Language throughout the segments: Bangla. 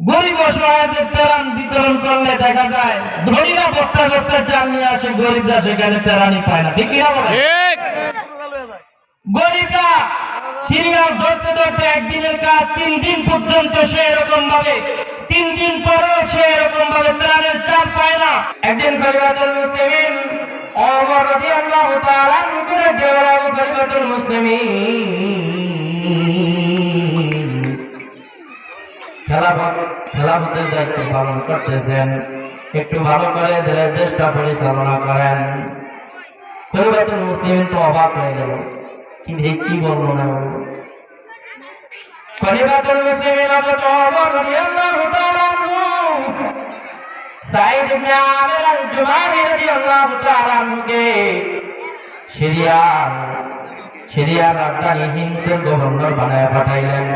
গরিব অসহায়দের তেরান বিতরণ করলে দেখা যায় ধনীরা বস্তা বস্তা চাল নিয়ে আসে গরিবরা সেখানে তেরানি পায় না। ঠিক কিনা বলে ঠিক। গরিবরা সিরিয়াল ধরতে ধরতে একদিনের কাজ তিন দিন পর্যন্ত সে এরকম ভাবে তিন দিন পরেও সে এরকম ভাবে ত্রাণের চাল পায় না। একদিন পরিবারের মুসলিমিন ওমর রাদিয়াল্লাহু তাআলা নুকুরে দায়িত্ব পালন করতেছেন একটু ভালো করে দে- দেশটা পরিচালনা করেন। পরিবর্তন মুসলিম তো অবাক হয়ে গেল। কি রে, কি বলব না বলব? গভর্নর বানায় পাঠাইলেন।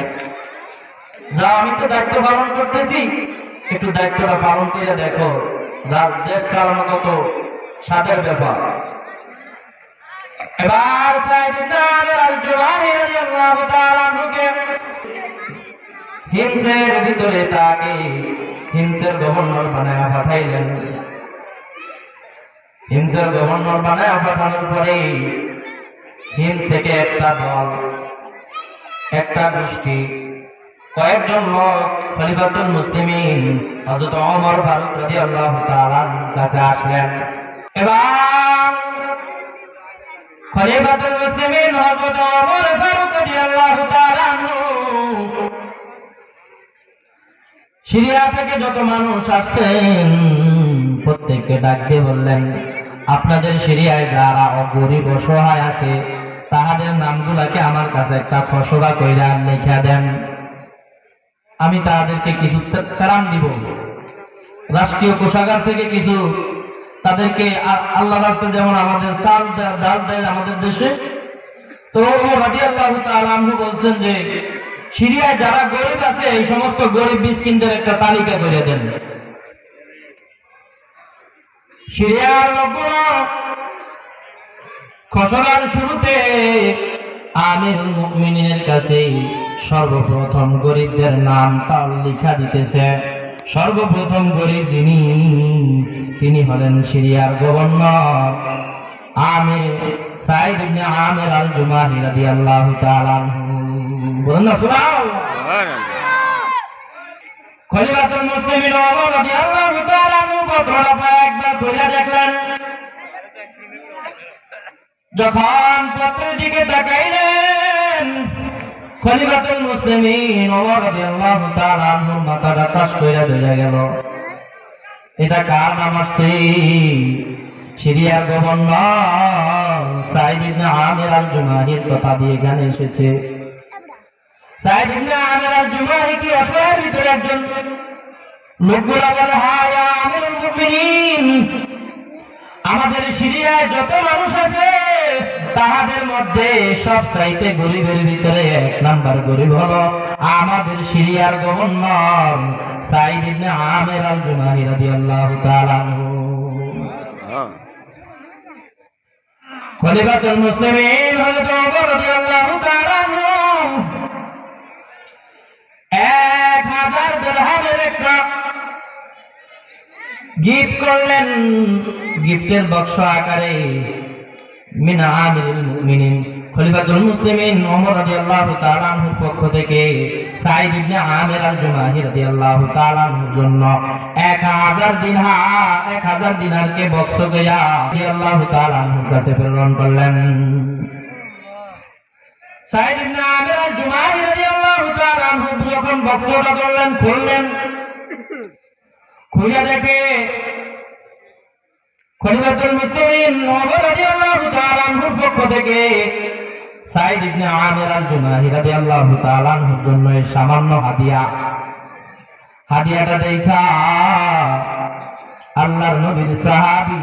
যা আমি তো দায়িত্ব পালন করতেছি। একটু দায়িত্বটা পালন করে দেখো যা দেশ চালানো কত সাদের ব্যাপার। এবার হিমসের ভিতরে তাকে হিমসের গভর্নর বানায় পাঠাইলেন। হিমসের গভর্নর বানায় পাঠানোর পরে হিম থেকে একটা দল, একটা গোষ্ঠী কয়েকজন লোক খলিফাতুল মুসলিমিন হযরত ওমর ফারুক রাদিয়াল্লাহু তাআলার কাছে আসলেন। এবার খলিফাতুল মুসলিমিন হযরত ওমর ফারুক রাদিয়াল্লাহু তাআলা সিরিয়া থেকে যত মানুষ আসছেন, প্রত্যেককে ডাক বললেন, আপনাদের সিরিয়ায় যারা অগরিব অসহায় আছে, তাহাদের নামগুলাকে আমার কাছে একটা খসড়া কইরা লেখা দেন। আমি তাদেরকে কিছু তারাম দিব। রাষ্ট্রীয় কোষাগার থেকে কিছু তাদেরকে আল্লাহ রাস্তায় যেমন আমাদের চাল ডাল দেয় আমাদের দেশে, তো রাজি আল্লাহ তালু বলছেন যে, সিরিয়ায় যারা গরিব আছে, এই সমস্ত গরিব মিসকিনদের একটা তালিকা করে দেন। সিরিয়ার লোকগুলো খসড়ার শুরুতে আমির মুমিনের কাছে সর্বপ্রথম গরিবদের নাম তার লিখা দিতেছে। সর্বপ্রথম গরিব যিনি, তিনি হলেন সিরিয়ার গভর্নর। আমির সাইদ ইবনে আমির আল জুমাহি রাদিয়াল্লাহু তাআলা বলুন না খলিফাতুল মুসলিমিন ওমর রাদিয়াল্লাহু তাআলা একবার পড়ে দেখলেন। যখন পত্রের দিকে তাকাইলেন খলিফাতুল মুসলিমিন ওমর রাদিয়াল্লাহু তাআলা আনহুর মাথাটা টাস কইরা গেল। এটা কার সিরিয়ার গভর্নর সাইদ ইবনে আমির আল কথা দিয়ে এখানে এসেছে। সাইদ ইবনে আমির আল কি একজন? লোকগুলা বলে, হায় মুমিনিন, আমাদের সিরিয়ায় যত মানুষ আছে তাহাদের মধ্যে সব চাইতে গরিবের ভিতরে এক নাম্বার গরিব হলো আমাদের সিরিয়ার গভর্নর সাইদ ইবনে আমির আল জুমাহি রাদিয়াল্লাহু তাআলা খলিফাতুল মুসলিমিন হযরত ওমর রাদিয়াল্লাহু তাআলা এক হাজার দিরহামের একটা গিফট করলেন। গিফটের বাক্স আকারে মিনা আমিরুল মুমিনিন। খলিফাতুল মুসলিমিন ওমর রাদিয়াল্লাহু তাআলা আনহুর পক্ষ থেকে সাইদ ইবনে আমির আল জুমাহি রাদিয়াল্লাহু তাআলা আনহুর জন্য 1000 দিনহার 1000 দিনারকে বক্স গয়া রাদিয়াল্লাহু তাআলা আনহুর কাছে প্রেরণ করলেন। সাইদ ইবনে আমির আল জুমাহি রাদিয়াল্লাহু তাআলা যখন বক্সটা খুললেন, খুলে দেখে খলিফাতুল মুসলিমিন ওমর রাদিয়াল্লাহু তাআলা আনহুর পক্ষ থেকে সাইদ ইবনে আমির আল জুমাহি রাদিয়াল্লাহু তাআলা আনহুর জন্য এই সামান্য হাদিয়া। হাদিয়াটা দেখা আল্লাহর নবীর সাহাবী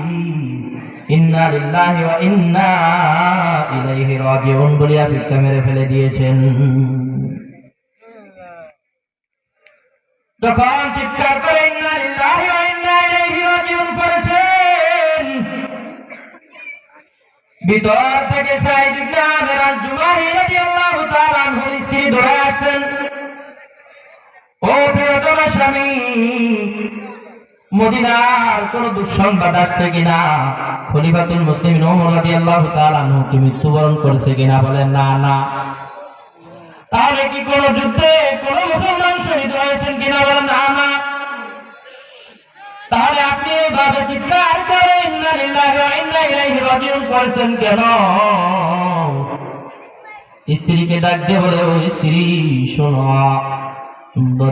ইন্না লিল্লাহি ওয়া ইন্না ইলাইহি রাজিউন বলিয়া ফিক্কা মেরে ফেলে দিয়েছেন। যখন চিৎকার করে ইন্না ভিতর থেকে সাইদ ইবনে আমির আল জুমাহি রাদিয়াল্লাহু তাআলা আনহুর স্ত্রী ধরে আসছেন ও প্রিয়তমা স্বামী, মদিনার কোন দুঃসংবাদ আসছে কিনা? খলিফাতুল মুসলিম ওমর রাদিয়াল্লাহু তাআলা আনহু কি মৃত্যুবরণ করেছে কিনা বলেন না না। তাহলে কি কোন যুদ্ধে কোন মুসলমান স্ত্রীকে ডাক দিয়ে বলে, ও স্ত্রী, শোনো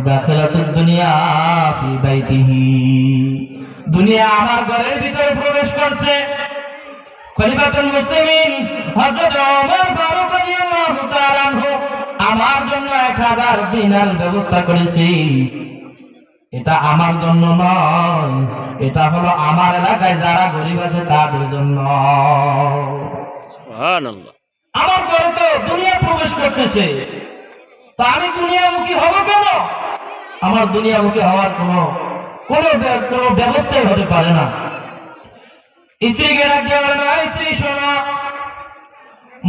দাখিলাতুদ দুনিয়া দুনিয়া আমার ঘরের ভিতরে প্রবেশ করছে। আমার জন্য 1000 দিনার ব্যবস্থা করেছি। এটা আমার জন্য নয়। এটা হলো আমার এলাকায় যারা গরিব আছে তাদের জন্য। আমার ঘরে তো দুনিয়া প্রবেশ করতেছে। তা আমি দুনিয়ামুখী হব কেন? আমার দুনিয়ামুখী হওয়ার কোনো কোনো কোনো ব্যবস্থাই হতে পারে না। স্ত্রীকে রাখিয়ে বলে না স্ত্রী শোনো।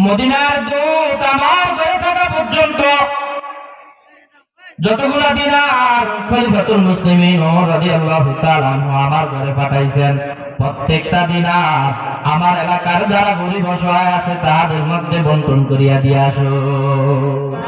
মদিনার দূত আমার ঘরে থাকা পর্যন্ত যতগুলা দিন আর খলিফাতুল মুসলিমিন ওমর রাদিয়াল্লাহু তাআলা আমার ঘরে পাঠাইছেন। প্রত্যেকটা দিনার আমার এলাকার যারা গরিব অসহায় আছে তাদের মধ্যে বন্টন করিয়া দিয়ে আসো।